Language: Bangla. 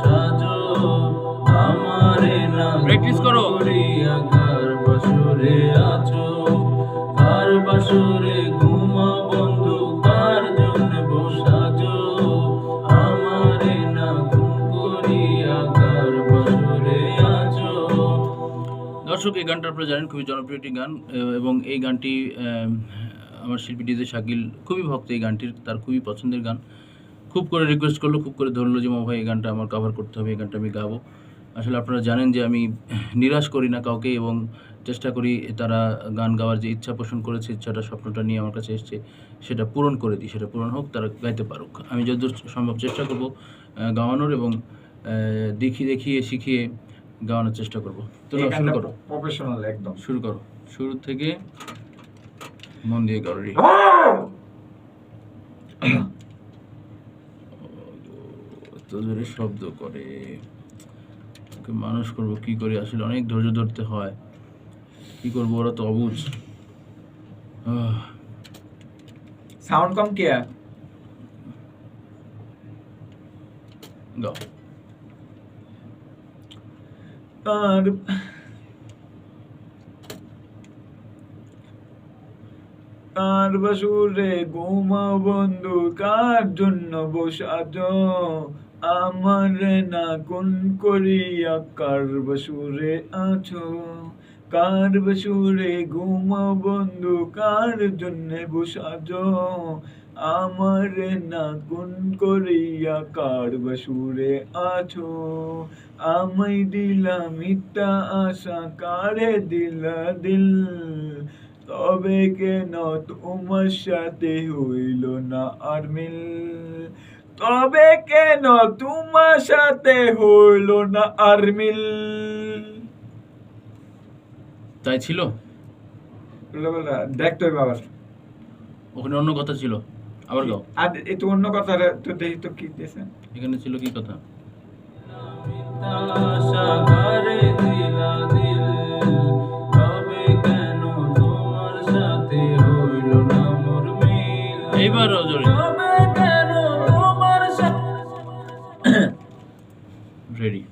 সাজো Practice করো। কার কার বাসরে ঘুমা কার জন্য দর্শক, এই গানটা আপনারা জানেন খুবই জনপ্রিয় একটি গান এবং এই গানটি আমার শিল্পী ডিজে শাকিল খুবই ভক্ত এই গানটির, তার খুবই পছন্দের গান খুব করে রিকোয়েস্ট করল খুব করে ধরলো যে মা ভাই এই গানটা আমার কভার করতে হবে এই গানটা আমি গাবো। আসলে আপনারা জানেন যে আমি নিরাশ করি না কাউকে এবং চেষ্টা করি তারা গান গাওয়ার যে ইচ্ছা পোষণ করেছে ইচ্ছাটা স্বপ্নটা নিয়ে আমার কাছে এসছে সেটা পূরণ করে দিই সেটা পূরণ হোক তারা গাইতে পারুক। আমি যতদূর সম্ভব চেষ্টা করব গাওয়ানোর এবং আহ, দেখিয়ে শিখিয়ে গাওয়ানোর চেষ্টা করব। তো শুরু করো। প্রফেশনাল একদম। শুরু করো। শুরু থেকে মন দিয়ে রে এত জোরে শব্দ করে। ওকে মানুষ করব কি করে? আসলে অনেক ধৈর্য ধরতে হয়। কি করব? ওরা তো আহ, সাউন্ড কম গাও আর কার বাসুরে ঘুমা বন্ধু কার জন্য বসাজ আমার না কোন করিয়া কার বাসুরে আছো? কার বাসুরে ঘুমা বন্ধু, কার জন্যে বসাজ? আমার না কোন করিয়া কার বাসুরে আছো? আমায় দিলা মিথ্যা আশা, কারে দিলা দিল? তবে কেন তোমার সাথে হইল না আর মিল? তবে কেন তোমার সাথে হইল না আর মিল তাই ছিল? দেখতে হবে আবার ওখানে অন্য কথা ছিল। আবার গাও আর একটু অন্য কথা তো দেখি তো কি দিয়েছে। এখানে ছিল কি কথা? আশা দিলা দিল তবে কেন তোমার সাথে হইল না মোর মিল এইবার জোরে রেডি